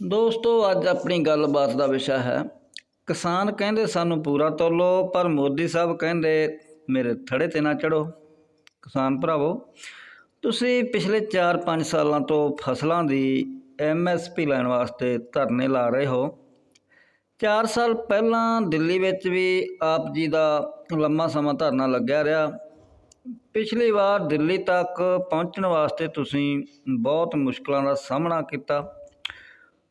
ਦੋਸਤੋ, ਅੱਜ ਆਪਣੀ ਗੱਲਬਾਤ ਦਾ ਵਿਸ਼ਾ ਹੈ, ਕਿਸਾਨ ਕਹਿੰਦੇ ਸਾਨੂੰ ਪੂਰਾ ਤੋਲੋ ਪਰ ਮੋਦੀ ਸਾਹਿਬ ਕਹਿੰਦੇ ਮੇਰੇ ਥੜੇ ਤੇ ਨਾ ਚੜੋ। ਕਿਸਾਨ ਭਰਾਵੋ, ਤੁਸੀਂ ਪਿਛਲੇ 4-5 ਸਾਲਾਂ ਤੋਂ ਫਸਲਾਂ ਦੀ ਐਮਐਸਪੀ ਲੈਣ ਵਾਸਤੇ ਧਰਨੇ ਲਾ ਰਹੇ ਹੋ। 4 ਸਾਲ ਪਹਿਲਾਂ ਦਿੱਲੀ ਵਿੱਚ ਵੀ ਆਪ ਜੀ ਦਾ ਲੰਮਾ ਸਮਾਂ ਧਰਨਾ ਲੱਗਿਆ ਰਿਹਾ। ਪਿਛਲੀ ਵਾਰ ਦਿੱਲੀ ਤੱਕ ਪਹੁੰਚਣ ਵਾਸਤੇ ਤੁਸੀਂ ਬਹੁਤ ਮੁਸ਼ਕਲਾਂ ਦਾ ਸਾਹਮਣਾ ਕੀਤਾ।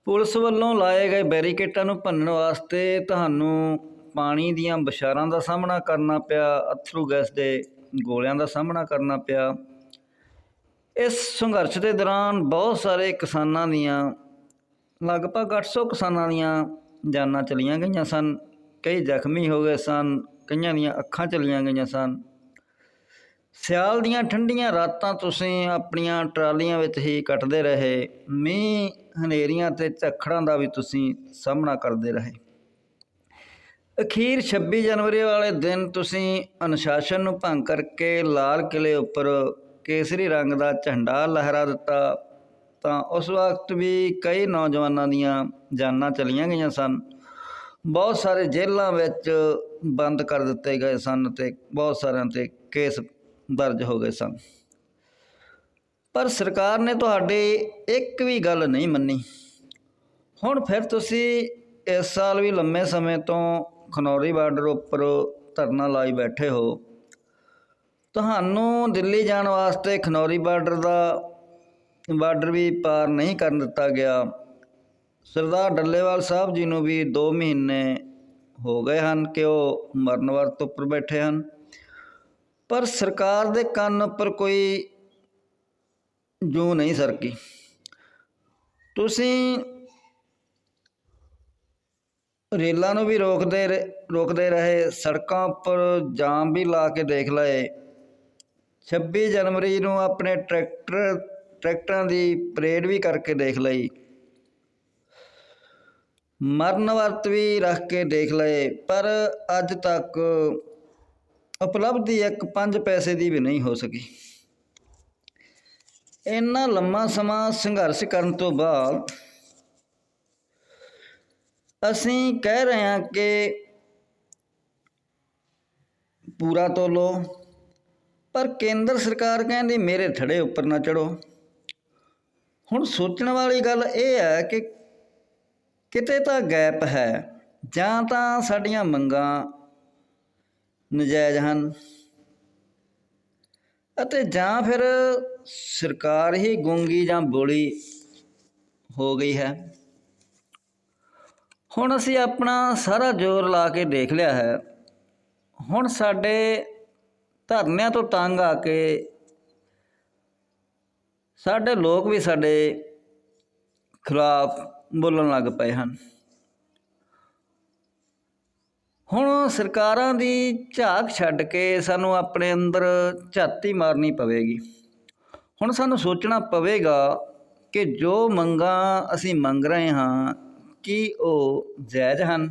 ਪੁਲਿਸ ਵੱਲੋਂ ਲਾਏ ਗਏ ਬੈਰੀਕੇਟਾਂ ਨੂੰ ਭੰਨਣ ਵਾਸਤੇ ਤੁਹਾਨੂੰ ਪਾਣੀ ਦੀਆਂ ਬਸ਼ਾਰਾਂ ਦਾ ਸਾਹਮਣਾ ਕਰਨਾ ਪਿਆ, ਅਥਰੂ ਗੈਸ ਦੇ ਗੋਲਿਆਂ ਦਾ ਸਾਹਮਣਾ ਕਰਨਾ ਪਿਆ। ਇਸ ਸੰਘਰਸ਼ ਦੇ ਦੌਰਾਨ ਬਹੁਤ ਸਾਰੇ ਕਿਸਾਨਾਂ ਦੀਆਂ, ਲਗਭਗ 800 ਕਿਸਾਨਾਂ ਦੀਆਂ ਜਾਨਾਂ ਚਲੀਆਂ ਗਈਆਂ ਸਨ, ਕਈ ਜ਼ਖਮੀ ਹੋ ਗਏ ਸਨ, ਕਈਆਂ ਦੀਆਂ ਅੱਖਾਂ ਚਲੀਆਂ ਗਈਆਂ ਸਨ। ਸਿਆਲ ਦੀਆਂ ਠੰਡੀਆਂ ਰਾਤਾਂ ਤੁਸੀਂ ਆਪਣੀਆਂ ਟਰਾਲੀਆਂ ਵਿੱਚ ਹੀ ਕੱਟਦੇ ਰਹੇ, ਮੀਂਹ ਹਨੇਰੀਆਂ ਤੇ ਝੱਖੜਾਂ ਦਾ ਵੀ ਤੁਸੀਂ ਸਾਹਮਣਾ ਕਰਦੇ ਰਹੇ। ਅਖੀਰ 26 ਜਨਵਰੀ ਵਾਲੇ ਦਿਨ ਤੁਸੀਂ ਅਨੁਸ਼ਾਸਨ ਨੂੰ ਭੰਗ ਕਰਕੇ ਲਾਲ ਕਿਲੇ ਉੱਪਰ ਕੇਸਰੀ ਰੰਗ ਦਾ ਝੰਡਾ ਲਹਿਰਾ ਦਿੱਤਾ, ਤਾਂ ਉਸ ਵਕਤ ਵੀ ਕਈ ਨੌਜਵਾਨਾਂ ਦੀਆਂ ਜਾਨਾਂ ਚਲੀਆਂ ਗਈਆਂ ਸਨ। ਬਹੁਤ ਸਾਰੇ ਜੇਲ੍ਹਾਂ ਵਿੱਚ ਬੰਦ ਕਰ ਦਿੱਤੇ ਗਏ ਸਨ ਤੇ ਬਹੁਤ ਸਾਰਿਆਂ ਤੇ ਕੇਸ ਦਰਜ ਹੋ ਗਏ ਸਨ। ਪਰ ਸਰਕਾਰ ਨੇ ਤੁਹਾਡੀ ਇੱਕ ਵੀ ਗੱਲ ਨਹੀਂ ਮੰਨੀ। ਹੁਣ ਫਿਰ ਤੁਸੀਂ ਇਸ ਸਾਲ ਵੀ ਲੰਮੇ ਸਮੇਂ ਤੋਂ ਖਨੌਰੀ ਬਾਰਡਰ ਉੱਪਰ ਧਰਨਾ ਲਾਈ ਬੈਠੇ ਹੋ। ਤੁਹਾਨੂੰ ਦਿੱਲੀ ਜਾਣ ਵਾਸਤੇ ਖਨੌਰੀ ਬਾਰਡਰ ਦਾ ਬਾਰਡਰ ਵੀ ਪਾਰ ਨਹੀਂ ਕਰਨ ਦਿੱਤਾ ਗਿਆ। ਸਰਦਾਰ ਡੱਲੇਵਾਲ ਸਾਹਿਬ ਜੀ ਨੂੰ ਵੀ 2 ਮਹੀਨੇ ਹੋ ਗਏ ਹਨ ਕਿ ਉਹ ਮਰਨ ਵਰਤ ਉੱਪਰ ਬੈਠੇ ਹਨ। ਪਰ ਸਰਕਾਰ ਦੇ ਕੰਨ ਉੱਪਰ ਕੋਈ ਜੂ ਨਹੀਂ ਸਰਕੀ। ਤੁਸੀਂ ਰੇਲਾਂ ਨੂੰ ਵੀ ਰੋਕਦੇ ਰ- ਰੋਕਦੇ ਰਹੇ, ਸੜਕਾਂ ਉੱਪਰ ਜਾਮ ਵੀ ਲਾ ਕੇ ਦੇਖ ਲਏ। 26 ਜਨਵਰੀ ਨੂੰ ਆਪਣੇ ਟਰੈਕਟਰ, ਟਰੈਕਟਰਾਂ ਦੀ ਪਰੇਡ ਵੀ ਕਰਕੇ ਦੇਖ ਲਈ। ਮਰਨ ਵਰਤ ਵੀ ਰੱਖ ਕੇ ਦੇਖ ਲਏ, ਪਰ ਅੱਜ ਤੱਕ ਉਪਲਬਧੀ ਇੱਕ 5 ਪੈਸੇ ਦੀ ਵੀ ਨਹੀਂ ਹੋ ਸਕੀ। ਇੰਨਾ ਲੰਮਾ ਸਮਾਂ ਸੰਘਰਸ਼ ਕਰਨ ਤੋਂ ਬਾਅਦ ਅਸੀਂ ਕਹਿ ਰਹੇ ਹਾਂ ਕਿ ਪੂਰਾ ਤੋਲੋ, ਪਰ ਕੇਂਦਰ ਸਰਕਾਰ ਕਹਿੰਦੀ ਮੇਰੇ ਥੜੇ ਉੱਪਰ ਨਾ ਚੜੋ ਹੁਣ ਸੋਚਣ ਵਾਲੀ ਗੱਲ ਇਹ ਹੈ ਕਿ ਕਿਤੇ ਤਾਂ ਗੈਪ ਹੈ, ਜਾਂ ਤਾਂ ਸਾਡੀਆਂ ਮੰਗਾਂ ਨਜਾਇਜ਼ ਹਨ। ਅਤੇ ਜਾਂ ਫਿਰ ਸਰਕਾਰ ਹੀ ਗੁੰਗੀ ਜਾਂ ਬੋਲੀ ਹੋ ਗਈ ਹੈ। ਹੁਣ ਅਸੀਂ ਆਪਣਾ ਸਾਰਾ ਜ਼ੋਰ ਲਾ ਕੇ ਦੇਖ ਲਿਆ ਹੈ। ਹੁਣ ਸਾਡੇ ਧਰਨਿਆਂ ਤੋਂ ਤੰਗ ਆ ਕੇ ਸਾਡੇ ਲੋਕ ਵੀ ਸਾਡੇ ਖਿਲਾਫ ਬੋਲਣ ਲੱਗ ਪਏ ਹਨ। ਹੁਣ ਸਰਕਾਰਾਂ ਦੀ ਝਾਕ ਛੱਡ ਕੇ ਸਾਨੂੰ ਆਪਣੇ ਅੰਦਰ ਝਾਤੀ ਮਾਰਨੀ ਪਵੇਗੀ। ਹੁਣ ਸਾਨੂੰ ਸੋਚਣਾ ਪਵੇਗਾ ਕਿ ਜੋ ਮੰਗਾਂ ਅਸੀਂ ਮੰਗ ਰਹੇ ਹਾਂ, ਕੀ ਉਹ ਜਾਇਜ਼ ਹਨ?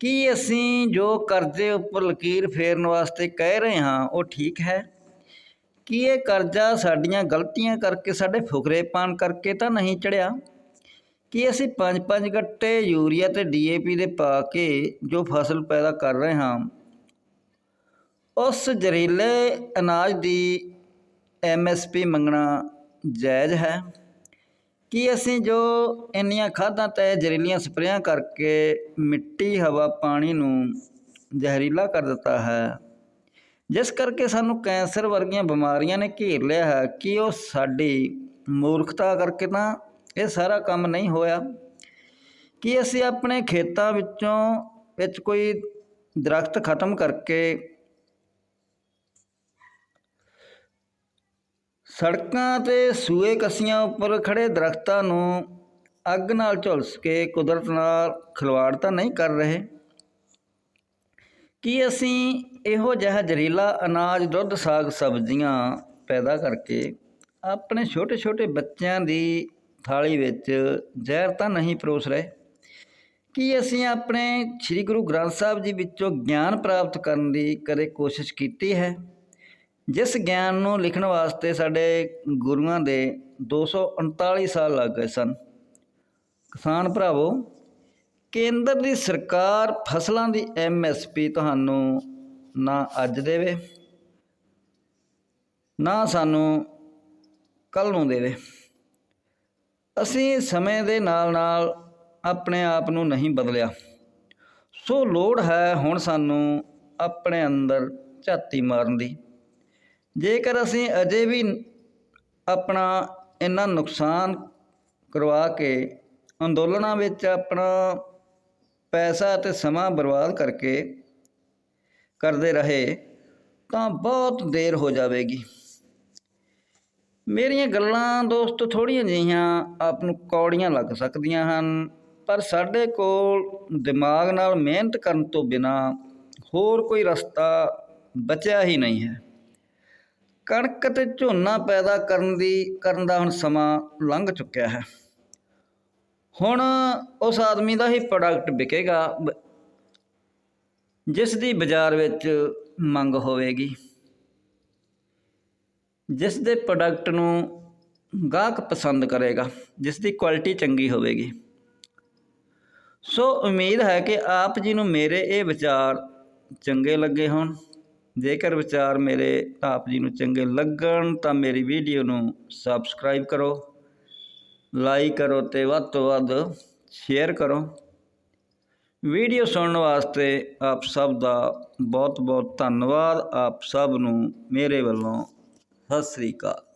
ਕੀ ਅਸੀਂ ਜੋ ਕਰਜ਼ੇ ਉੱਪਰ ਲਕੀਰ ਫੇਰਨ ਵਾਸਤੇ ਕਹਿ ਰਹੇ ਹਾਂ, ਉਹ ਠੀਕ ਹੈ? ਕੀ ਇਹ ਕਰਜ਼ਾ ਸਾਡੀਆਂ ਗਲਤੀਆਂ ਕਰਕੇ, ਸਾਡੇ ਫੁਕਰੇਪਣ ਕਰਕੇ ਤਾਂ ਨਹੀਂ ਚੜਿਆ ਕਿ ਅਸੀਂ ਪੰਜ ਪੰਜ ਗੱਟੇ ਯੂਰੀਆ ਤੇ ਡੀਏਪੀ ਦੇ ਪਾ ਕੇ ਜੋ ਫਸਲ ਪੈਦਾ ਕਰ ਰਹੇ ਹਾਂ? ਉਸ ਜ਼ਹਿਰੀਲੇ ਅਨਾਜ ਦੀ ਐਮਐਸਪੀ ਮੰਗਣਾ ਜਾਇਜ਼ ਹੈ? ਕਿ ਅਸੀਂ ਜੋ ਇੰਨੀਆਂ ਖਾਦਾਂ ਤੇ ਜ਼ਹਿਰੀਲੀਆਂ ਸਪਰੇਆਂ ਕਰਕੇ ਮਿੱਟੀ, ਹਵਾ, ਪਾਣੀ ਨੂੰ ਜ਼ਹਿਰੀਲਾ ਕਰ ਦਿੱਤਾ ਹੈ? ਜਿਸ ਕਰਕੇ ਸਾਨੂੰ ਕੈਂਸਰ ਵਰਗੀਆਂ ਬਿਮਾਰੀਆਂ ਨੇ ਘੇਰ ਲਿਆ ਹੈ, ਕਿ ਉਹ ਸਾਡੀ ਮੂਰਖਤਾ ਕਰਕੇ ਤਾਂ ਇਹ ਸਾਰਾ ਕੰਮ ਨਹੀਂ ਹੋਇਆ। ਕਿ ਅਸੀਂ ਆਪਣੇ ਖੇਤਾਂ ਵਿੱਚੋਂ ਵਿੱਚ ਕੋਈ ਦਰਖਤ ਖਤਮ ਕਰਕੇ ਸੜਕਾਂ ਤੇ ਸੂਏ ਕਸੀਆਂ ਉੱਪਰ ਖੜੇ ਦਰਖਤਾਂ ਨੂੰ ਅੱਗ ਨਾਲ ਝੁਲਸ ਕੇ ਕੁਦਰਤ ਨਾਲ ਖਿਲਵਾੜ ਤਾਂ ਨਹੀਂ ਕਰ ਰਹੇ? ਕੀ ਅਸੀਂ ਇਹੋ ਜਿਹਾ ਜ਼ਹਿਰੀਲਾ ਅਨਾਜ, ਦੁੱਧ, ਸਾਗ, ਸਬਜ਼ੀਆਂ ਪੈਦਾ ਕਰਕੇ ਆਪਣੇ ਛੋਟੇ ਛੋਟੇ ਬੱਚਿਆਂ ਦੀ ਥਾਲੀ ਵਿੱਚ ਜ਼ਹਿਰ ਤਾਂ ਨਹੀਂ ਪਰੋਸ ਰਹੇ। ਕੀ ਅਸੀਂ ਆਪਣੇ ਸ੍ਰੀ ਗੁਰੂ ਗ੍ਰੰਥ ਸਾਹਿਬ ਜੀ ਵਿੱਚੋਂ ਗਿਆਨ ਪ੍ਰਾਪਤ ਕਰਨ ਦੀ ਕਦੇ ਕੋਸ਼ਿਸ਼ ਕੀਤੀ ਹੈ? ਜਿਸ ਗਿਆਨ ਨੂੰ ਲਿਖਣ ਵਾਸਤੇ ਸਾਡੇ ਗੁਰੂਆਂ ਦੇ 239 ਸਾਲ ਲੱਗ ਗਏ ਸਨ। ਕਿਸਾਨ ਭਰਾਵੋ, ਕੇਂਦਰ ਦੀ ਸਰਕਾਰ ਫਸਲਾਂ ਦੀ ਐਮਐਸਪੀ ਤੁਹਾਨੂੰ ਨਾ ਅੱਜ ਦੇਵੇ, ਨਾ ਸਾਨੂੰ ਕੱਲ ਨੂੰ ਦੇਵੇ। ਅਸੀਂ ਸਮੇਂ ਦੇ ਨਾਲ ਨਾਲ ਆਪਣੇ ਆਪ ਨੂੰ ਨਹੀਂ ਬਦਲਿਆ। ਸੋ ਲੋੜ ਹੈ ਹੁਣ ਸਾਨੂੰ ਆਪਣੇ ਅੰਦਰ ਝਾਤੀ ਮਾਰਨ ਦੀ। ਜੇਕਰ ਅਸੀਂ ਅਜੇ ਵੀ ਆਪਣਾ ਇੰਨਾ ਨੁਕਸਾਨ ਕਰਵਾ ਕੇ ਅੰਦੋਲਨਾਂ ਵਿੱਚ ਆਪਣਾ ਪੈਸਾ ਅਤੇ ਸਮਾਂ ਬਰਬਾਦ ਕਰਕੇ ਕਰਦੇ ਰਹੇ, ਤਾਂ ਬਹੁਤ ਦੇਰ ਹੋ ਜਾਵੇਗੀ। ਮੇਰੀਆਂ ਗੱਲਾਂ ਦੋਸਤੋ ਥੋੜ੍ਹੀਆਂ ਜਿਹੀਆਂ ਆਪ ਨੂੰ ਕੌੜੀਆਂ ਲੱਗ ਸਕਦੀਆਂ ਹਨ, ਪਰ ਸਾਡੇ ਕੋਲ ਦਿਮਾਗ ਨਾਲ ਮਿਹਨਤ ਕਰਨ ਤੋਂ ਬਿਨਾ ਹੋਰ ਕੋਈ ਰਸਤਾ ਬਚਿਆ ਹੀ ਨਹੀਂ ਹੈ। ਕਣਕ ਤੇ ਝੋਨਾ ਪੈਦਾ ਕਰਨ ਦੀ, ਕਰਨ ਦਾ ਹੁਣ ਸਮਾਂ ਲੰਘ ਚੁੱਕਿਆ ਹੈ। ਹੁਣ ਉਸ ਆਦਮੀ ਦਾ ਹੀ ਪ੍ਰੋਡਕਟ ਵਿਕੇਗਾ ਜਿਸ ਦੀ ਬਾਜ਼ਾਰ ਵਿੱਚ ਮੰਗ ਹੋਵੇਗੀ। ਜਿਸ ਦੇ ਪ੍ਰੋਡਕਟ ਨੂੰ ਗਾਹਕ ਪਸੰਦ ਕਰੇਗਾ, ਜਿਸ ਦੀ ਕੁਆਲਿਟੀ ਚੰਗੀ ਹੋਵੇਗੀ। ਸੋ ਉਮੀਦ ਹੈ ਕਿ ਆਪ ਜੀ ਨੂੰ ਮੇਰੇ ਇਹ ਵਿਚਾਰ ਚੰਗੇ ਲੱਗੇ ਹੋਣ। ਜੇਕਰ ਵਿਚਾਰ ਮੇਰੇ ਆਪ ਜੀ ਨੂੰ ਚੰਗੇ ਲੱਗਣ, ਤਾਂ ਮੇਰੀ ਵੀਡੀਓ ਨੂੰ ਸਬਸਕ੍ਰਾਈਬ ਕਰੋ ਲਾਈਕ ਕਰੋ ਤੇ ਵੱਧ ਤੋਂ ਵੱਧ ਸ਼ੇਅਰ ਕਰੋ। ਵੀਡੀਓ ਸੁਣਨ ਵਾਸਤੇ ਆਪ ਸਭ ਦਾ ਬਹੁਤ ਬਹੁਤ ਧੰਨਵਾਦ। ਆਪ ਸਭ ਨੂੰ ਮੇਰੇ ਵੱਲੋਂ ਸਤਿ ਸ੍ਰੀ ਅਕਾਲ।